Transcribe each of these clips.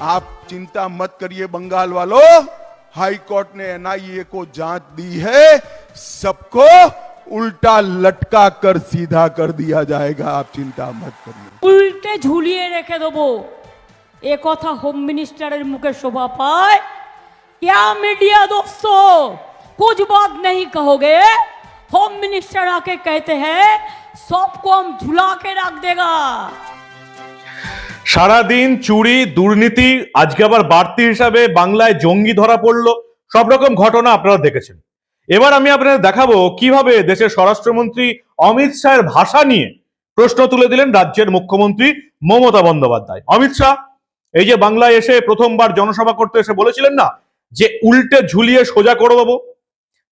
आप चिंता मत करिए बंगाल वालों। हाईकोर्ट ने एनआईए को जाँच दी है। सबको उल्टा लटका कर सीधा कर दिया जाएगा। आप चिंता मत करिए। उल्टे झूलिए रेखे वो एक कथा होम मिनिस्टर मुखे शोभा पाए क्या मीडिया दोस्तों, कुछ बात नहीं कहोगे? होम मिनिस्टर आके कहते हैं, सबको हम झुला के रख देगा। সারাদিন চুরি, দুর্নীতি, আজকে আবার বাড়তি হিসাবে বাংলায় জঙ্গি ধরা পড়ল, সব রকম ঘটনা আপনারা দেখেছেন। এবার আমি আপনাদের দেখাবো কীভাবে দেশের স্বরাষ্ট্রমন্ত্রী অমিত শাহের ভাষা নিয়ে প্রশ্ন তুলে দিলেন রাজ্যের মুখ্যমন্ত্রী মমতা বন্দ্যোপাধ্যায়। অমিত শাহ, এই যে বাংলায় এসে প্রথমবার জনসভা করতে এসে বলেছিলেন না যে উল্টে ঝুলিয়ে সোজা করে দেবো?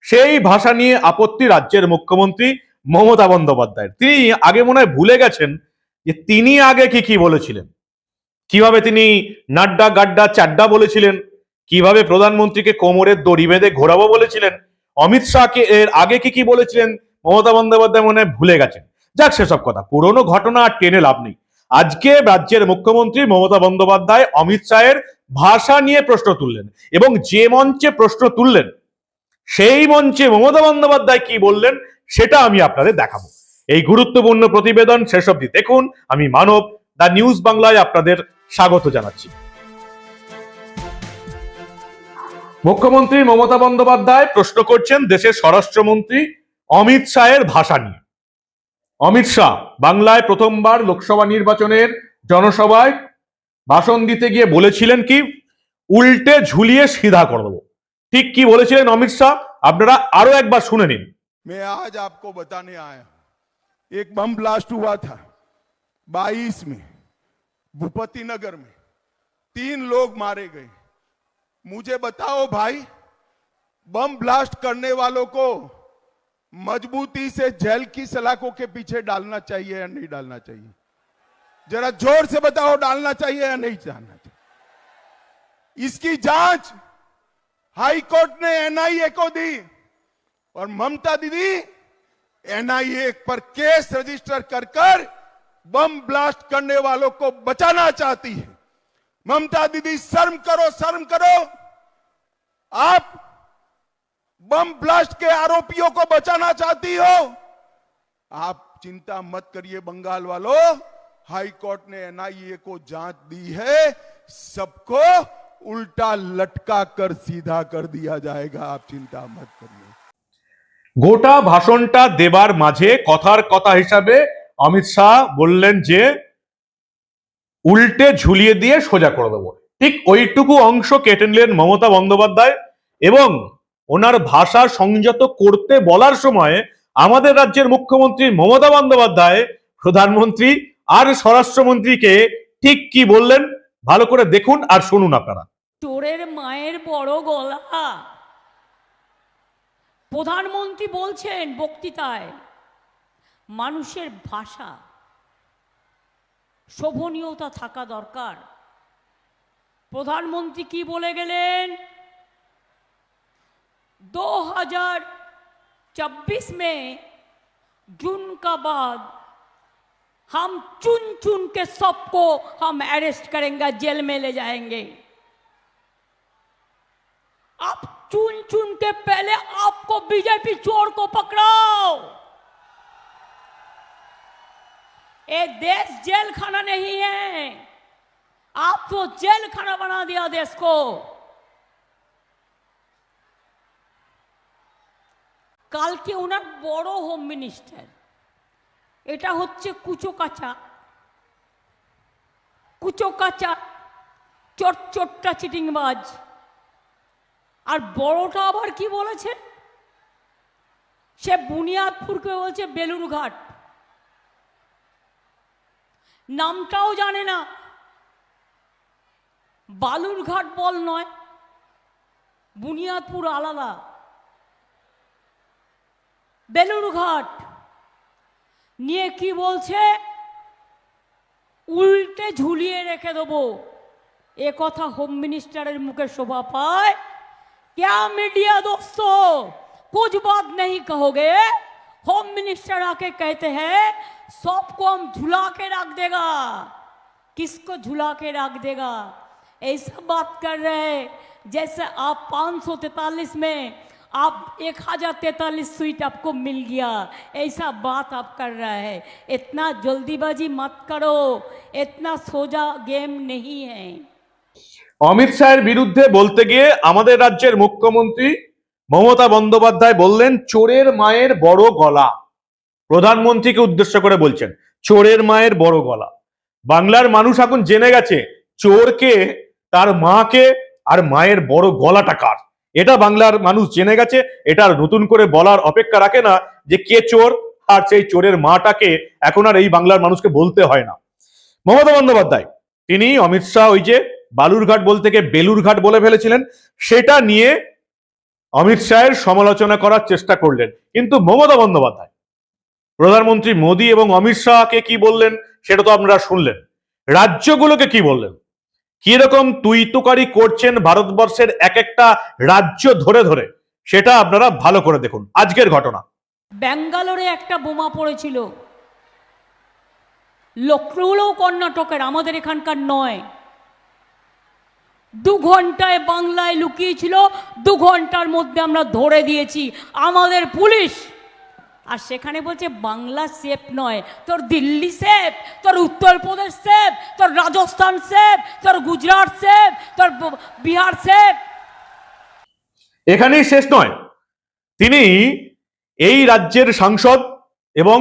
সেই ভাষা নিয়ে আপত্তি রাজ্যের মুখ্যমন্ত্রী মমতা বন্দ্যোপাধ্যায়ের। তিনি আগে মনে হয় ভুলে গেছেন যে তিনি আগে কি কি বলেছিলেন। কীভাবে তিনি নাড্ডা, গাড্ডা, চাড্ডা বলেছিলেন? কীভাবে প্রধানমন্ত্রীকে কোমরের দড়ি বেঁধে ঘোরাবো বলেছিলেন? অমিত শাহকে এর আগে কি কি বলেছিলেন? মমতা বন্দ্যোপাধ্যায় মনে ভুলে গেছেন। যাক, সেসব কথা। পুরনো ঘটনা আর টেনে লাভ নেই। আজকে রাজ্যের মুখ্যমন্ত্রী মমতা বন্দ্যোপাধ্যায় অমিত শাহের ভাষা নিয়ে প্রশ্ন তুললেন এবং যে মঞ্চে প্রশ্ন তুললেন, সেই মঞ্চে মমতা বন্দ্যোপাধ্যায় কি বললেন, সেটা আমি আপনাদের দেখাবো। এই গুরুত্বপূর্ণ প্রতিবেদন শেষ অবধি দেখুন। আমি মানব দা নিউজ বাংলায় আপনাদের স্বাগত জানাচ্ছি মুখ্যমন্ত্রী মমতা বন্দ্যোপাধ্যায় প্রশ্ন করছেন দেশের স্বরাষ্ট্রমন্ত্রী অমিত শাহের ভাষা নিয়ে অমিত শাহ বাংলায় প্রথমবার লোকসভা নির্বাচনের জনসভায় ভাষণ দিতে গিয়ে বলেছিলেন কি উল্টে ঝুলিয়ে সিধা করে দেবো ঠিক কি বলেছিলেন অমিত শাহ আপনারা আরো একবার শুনে নিন मैं आज आपको बताने आया हूं एक बम ब्लास्ट हुआ था 22 में भूपति नगर में तीन लोग मारे गए। मुझे बताओ भाई, बम ब्लास्ट करने वालों को मजबूती से जेल की सलाखों के पीछे डालना चाहिए या नहीं डालना चाहिए? जरा ज़ोर से बताओ, डालना चाहिए या नहीं डालना चाहिए? इसकी जाँच हाई कोर्ट ने एनआईए को दी और ममता दीदी, एनआईए पर केस रजिस्टर कर कर बम ब्लास्ट करने वालों को बचाना चाहती है ममता दीदी शर्म करो शर्म करो आप बम ब्लास्ट के आरोपियों को बचाना चाहती हो आप चिंता मत करिए बंगाल वालों हाई कोर्ट ने एनआईए को जांच दी है सबको उल्टा लटका कर सीधा कर दिया जाएगा आप चिंता मत करिए গোটা ভাষণটা দেবার মাঝে কথার কথা হিসাবে অমিত শাহ বললেন যে, উল্টে ঝুলিয়ে দিয়ে সোজা করে দেবো। ঠিক ওইটুকু অংশ কেটে নিলেন মমতা বন্দ্যোপাধ্যায় এবং ওনার ভাষা সংযত করতে বলার সময় আমাদের রাজ্যের মুখ্যমন্ত্রী মমতা বন্দ্যোপাধ্যায়, প্রধানমন্ত্রী আর স্বরাষ্ট্রমন্ত্রীকে ঠিক কি বললেন ভালো করে দেখুন আর শুনুন আপনারা। চোরের মায়ের বড় গলা। প্রধানমন্ত্রী বলছেন বক্তৃতায় মানুষের ভাষা শোভনীয়তা থাকা দরকার প্রধানমন্ত্রী কি বলে গেলেন दो हजार छब्बीस में जून का बाद हम चुन चुन के सबको हम अरेस्ट करेंगे जेल में ले जाएंगे आप चुन चुन के पहले आपको बीजेपी चोर को पकड़ाओ ये देश जेल खाना नहीं है आप तो जेल खाना बना दिया देश को কালকে ওনার বড় হোম মিনিস্টার এটা হচ্ছে কুচো কাচা কুচো কাচা চট চট্টা চিটিংবাজ আর বড়টা আবার কি বলেছে সে বুনিয়াদপুরকে বলছে বেলুরঘাট নামটাও জানে না বালুরঘাট বল নয় বুনিয়াদপুর আলাদা বেলুরঘাট নিয়ে কি বলছে উল্টে ঝুলিয়ে রেখে দেবো এ কথা হোম মিনিস্টারের মুখে শোভা পায় क्या मीडिया दोस्तों कुछ बात नहीं कहोगे होम मिनिस्टर आके कहते हैं सबको हम झुला के रख देगा किसको झुला के रख देगा ऐसा बात कर रहे हैं जैसे आप 543 में आप एक हजार तैतालीस सीट आपको मिल गया ऐसा बात आप कर रहा है इतना जल्दीबाजी मत करो इतना सोजा गेम नहीं है অমিত শাহের বিরুদ্ধে বলতে গিয়ে আমাদের রাজ্যের মুখ্যমন্ত্রী মমতা বন্দ্যোপাধ্যায় বললেন, চোরের মায়ের বড় গলা। প্রধানমন্ত্রীকে উদ্দেশ্য করে বলছেন, চোরের মায়ের বড় গলা। বাংলার মানুষ এখন জেনে গেছে, চোরকে, তার মাকে আর মায়ের বড় গলাটা কার। এটা বাংলার মানুষ জেনে গেছে, এটা নতুন করে বলার অপেক্ষা রাখে না যে কে চোর আর সেই চোরের মাটাকে এখন আর এই বাংলার মানুষকে বলতে হয় না। মমতা বন্দ্যোপাধ্যায়, তিনি অমিত শাহ ওই যে বালুরঘাট বলতে গিয়ে বেলুরঘাট বলে ফেলেছিলেন, সেটা নিয়ে অমিত শাহের সমালোচনা করার চেষ্টা করলেন, কিন্তু মমতা বন্দ্যোপাধ্যায়। প্রধানমন্ত্রী মোদী এবং অমিত শাহকে কি বললেন, সেটা তো আপনারা শুনলেন। রাজ্যগুলোকে কি বললেন? কি রকম তুই তুকারি করছেন ভারতবর্ষের এক একটা রাজ্য ধরে ধরে, সেটা আপনারা ভালো করে দেখুন। আজকের ঘটনা। ব্যাঙ্গালোরে একটা বোমা পড়েছিল। লক্ষ্ণৌও কর্ণাটকের, আমাদের এখানকার নয়। দু ঘন্টায় বাংলায় লুকিয়েছিল, দু ঘণ্টার মধ্যে আমরা ধরে দিয়েছি। আমাদের পুলিশ, আর সেখানে বলছে, বাংলা সেফ নয়। তোর দিল্লি সেফ, তোর উত্তরপ্রদেশ সেফ, তোর রাজস্থান সেফ, তোর গুজরাট সেফ, তোর বিহার সেফ। এখানেই শেষ নয়। তিনি এই রাজ্যের সাংসদ এবং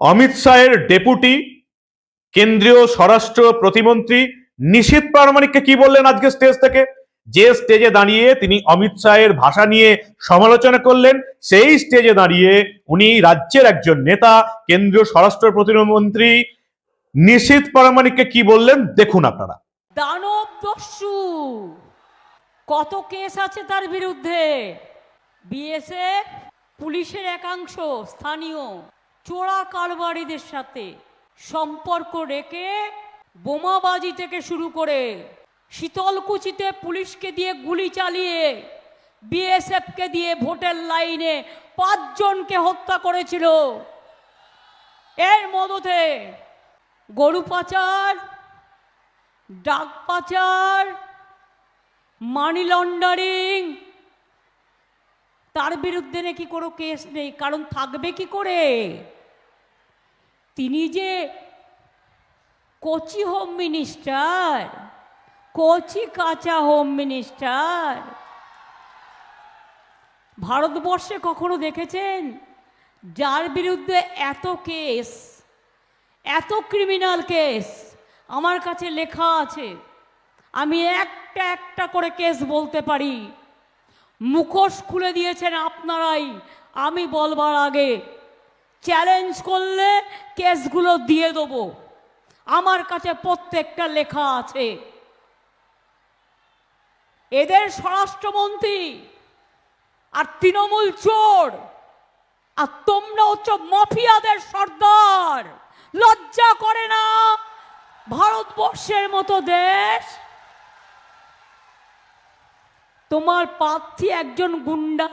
অমিত শাহের ডেপুটি, কেন্দ্রীয় স্বরাষ্ট্র প্রতিমন্ত্রী নিশীত প্রামাণিককে কি বললেন আজকে স্টেজ থেকে? যে স্টেজে দাঁড়িয়ে তিনি অমিত শাহের ভাষা নিয়ে সমালোচনা করলেন, সেই স্টেজে দাঁড়িয়ে উনি রাজ্যের একজন নেতা, কেন্দ্রীয় স্বরাষ্ট্র প্রতিমন্ত্রী নিশীত প্রামাণিককে কি বললেন? দেখুন আপনারা। দানব দস্যু কত কেস আছে তার বিরুদ্ধে? বিএসএফ, পুলিশের একাংশ, স্থানীয় চোরা কারবারিদের সাথে সম্পর্ক রেখে বোমাবাজি থেকে শুরু করে শীতলকুচিতে পুলিশকে দিয়ে গুলি চালিয়ে, বিএসএফকে দিয়ে ভোটের লাইনে পাঁচজনকে হত্যা করেছিল। এর মদতে গরু পাচার, ডাক পাচার, মানি লন্ডারিং, তার বিরুদ্ধে নাকি কোনো কেস নেই, কারণ থাকবে কি করে? তিনি যে কোচি হোম মিনিস্টার কোচি কাঁচা হোম মিনিস্টার ভারতবর্ষে কখনো দেখেছেন যার বিরুদ্ধে এত কেস এত ক্রিমিনাল কেস আমার কাছে লেখা আছে আমি একটা একটা করে কেস বলতে পারি মুখোশ খুলে দিয়েছেন আপনারাই আমি বলবার আগে চ্যালেঞ্জ করলে কেসগুলো দিয়ে দেবো। আমার কাছে প্রত্যেকটা লেখা আছে। এদের স্বরাষ্ট্রমন্ত্রী আর তৃণমূল চোর, আর তোমরা হচ্ছে মাফিয়াদের সর্দার। লজ্জা করে না? ভারতবর্ষের মতো দেশ? তোমার প্রার্থী একজন গুন্ডা।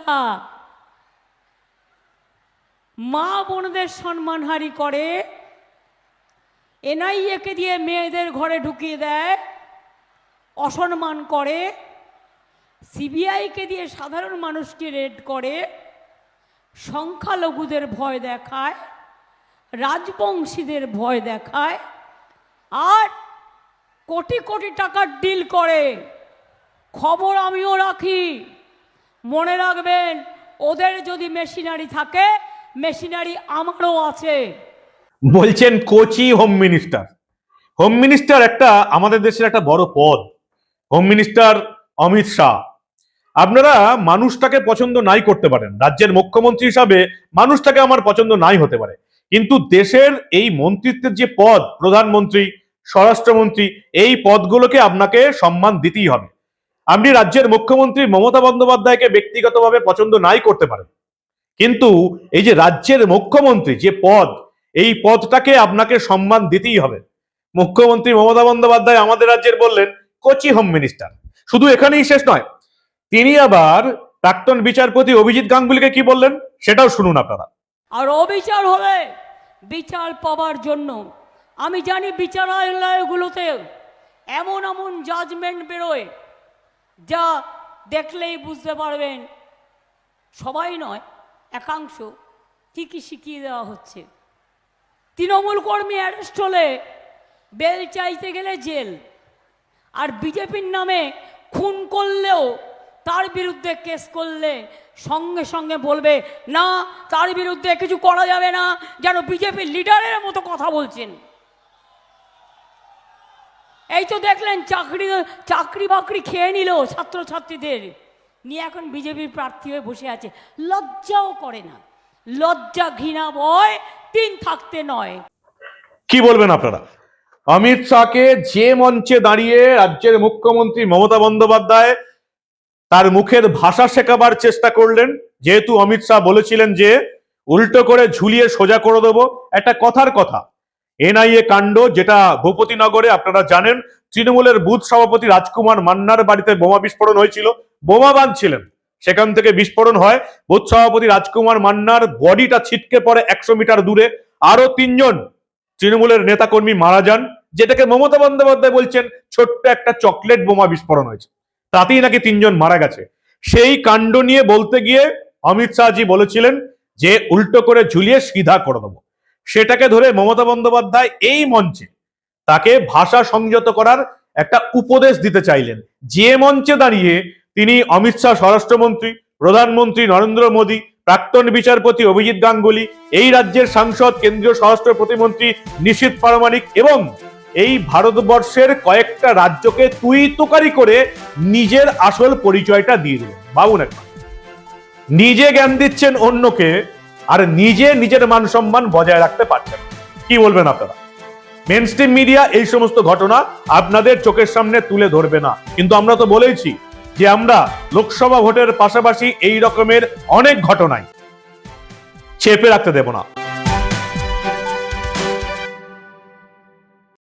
মা বোনদের সম্মানহারি করে। এনআইএকে দিয়ে মেয়েদের ঘরে ঢুকিয়ে দেয়, অসম্মান করে, সিবিআইকে দিয়ে সাধারণ মানুষকে রেড করে, সংখ্যালঘুদের ভয় দেখায়, রাজবংশীদের ভয় দেখায়, আর কোটি কোটি টাকার ডিল করে। খবর আমিও রাখি। মনে রাখবেন, ওদের যদি মেশিনারি থাকে, মেশিনারি আমারও আছে। বলছেন Kochi home minister. Home minister একটা আমাদের দেশের একটা বড় পদ। Home minister Amit Shah. আপনারা মানুষটাকে পছন্দ নাই করতে পারেন। রাজ্যের মুখ্যমন্ত্রী হিসাবে মানুষটাকে আমার পছন্দ নাই হতে পারে। কিন্তু দেশের এই মন্ত্রিত্বের যে পদ, প্রধানমন্ত্রী, স্বরাষ্ট্রমন্ত্রী, এই পদগুলোকে আপনাকে সম্মান দিতেই হবে। আপনি রাজ্যের মুখ্যমন্ত্রী মমতা বন্দ্যোপাধ্যায়কে ব্যক্তিগতভাবে পছন্দ নাই করতে পারেন। কিন্তু এই যে রাজ্যের মুখ্যমন্ত্রী যে পদ এই পদটাকে আপনাকে সম্মান দিতেই হবে। মুখ্যমন্ত্রী মমতা বন্দ্যোপাধ্যায় আমাদের রাজ্যের বললেন, কোচি হোম মিনিস্টার। শুধু এখানেই শেষ নয়, তিনি আবার প্রাক্তন বিচারপতি অভিজিৎ গাঙ্গুলিকে কি বললেন, সেটাও শুনুন আপনারা। আর অবিচার হলে বিচার পাওয়ার জন্য, আমি জানি বিচারালয়গুলোতে এমন এমন জাজমেন্ট বেরোয়, যা দেখলেই বুঝতে পারবেন। সবাই নয়, একাংশ ঠিকই শিখিয়ে দেওয়া হচ্ছে। তৃণমূল কর্মী অ্যারেস্ট হলে বেল চাইতে গেলে জেল। আর বিজেপির নামে খুন করলেও তার বিরুদ্ধে কেস করলে সঙ্গে সঙ্গে বলবে, না, তার বিরুদ্ধে কিছু করা যাবে না। যেন বিজেপির লিডারের মতো কথা বলছেন। এই তো দেখলেন চাকরি চাকরি বাকরি খেয়ে নিল ছাত্রছাত্রীদের। নিয়ে এখন বিজেপির প্রার্থী হয়ে বসে আছে। লজ্জাও করে না। লজ্জা ঘৃণা ভয়, তিন থাকতে নয়। কি বলবেন আপনারা? অমিত শাহকে যে মঞ্চে দাঁড়িয়ে রাজ্যের মুখ্যমন্ত্রী মমতা বন্দ্যোপাধ্যায় তার মুখের ভাষা শেখাবার চেষ্টা করলেন, যেহেতু অমিত শাহ বলেছিলেন যে, উল্টো করে ঝুলিয়ে সোজা করে দেবো, একটা কথার কথা। এনআইএ কাণ্ড যেটা ভূপতিনগরে আপনারা জানেন, তৃণমূলের বুথ সভাপতি রাজকুমার মান্নার বাড়িতে বোমা বিস্ফোরণ হয়েছিল, বোমা বাঁধছিলেন। সেখান থেকে বিস্ফোরণ হয়। বুথ সভাপতি রাজকুমার মান্নার বডিটা ছিটকে পড়ে একশো মিটার দূরে। আরও তিনজন তৃণমূলের নেতাকর্মী মারা যান, যেটাকে মমতা বন্দ্যোপাধ্যায় বলছেন, ছোট্ট একটা চকলেট বোমা বিস্ফোরণ হয়েছে। তাতেই নাকি তিনজন মারা গেছে। সেই কাণ্ড নিয়ে বলতে গিয়ে অমিত শাহজি বলেছিলেন যে, উল্টো করে ঝুলিয়ে সিধা করে দেবো। সেটাকে ধরে মমতা বন্দ্যোপাধ্যায় এই মঞ্চে তাকে ভাষা সংযত করার একটা উপদেশ দিতে চাইলেন। যে মঞ্চে দাঁড়িয়ে তিনি অমিত শাহ স্বরাষ্ট্রমন্ত্রী, প্রধানমন্ত্রী নরেন্দ্র মোদী, প্রাক্তন বিচারপতি অভিজিৎ গাঙ্গুলি, এই রাজ্যের সাংসদ, কেন্দ্রীয় স্বরাষ্ট্র প্রতিমন্ত্রী নিশীথ পারমাণিক এবং এই ভারতবর্ষের কয়েকটা রাজ্যকে তুই তোকারি করে নিজের আসল পরিচয়টা দিয়ে দিলেন। ভাবুন একবার নিজে জ্ঞান দিচ্ছেন অন্যকে আর নিজে নিজের মান সম্মান বজায় রাখতে পারছেন কি বলবেন আপনারা? মেন মিডিয়া এই সমস্ত ঘটনা আপনাদের চোখের সামনে তুলে ধরবে না। কিন্তু আমরা তো বলেইছি যে আমরা লোকসভা ভোটের পাশাপাশি এই রকমের অনেক ঘটনায় চেপে রাখতে দেব না।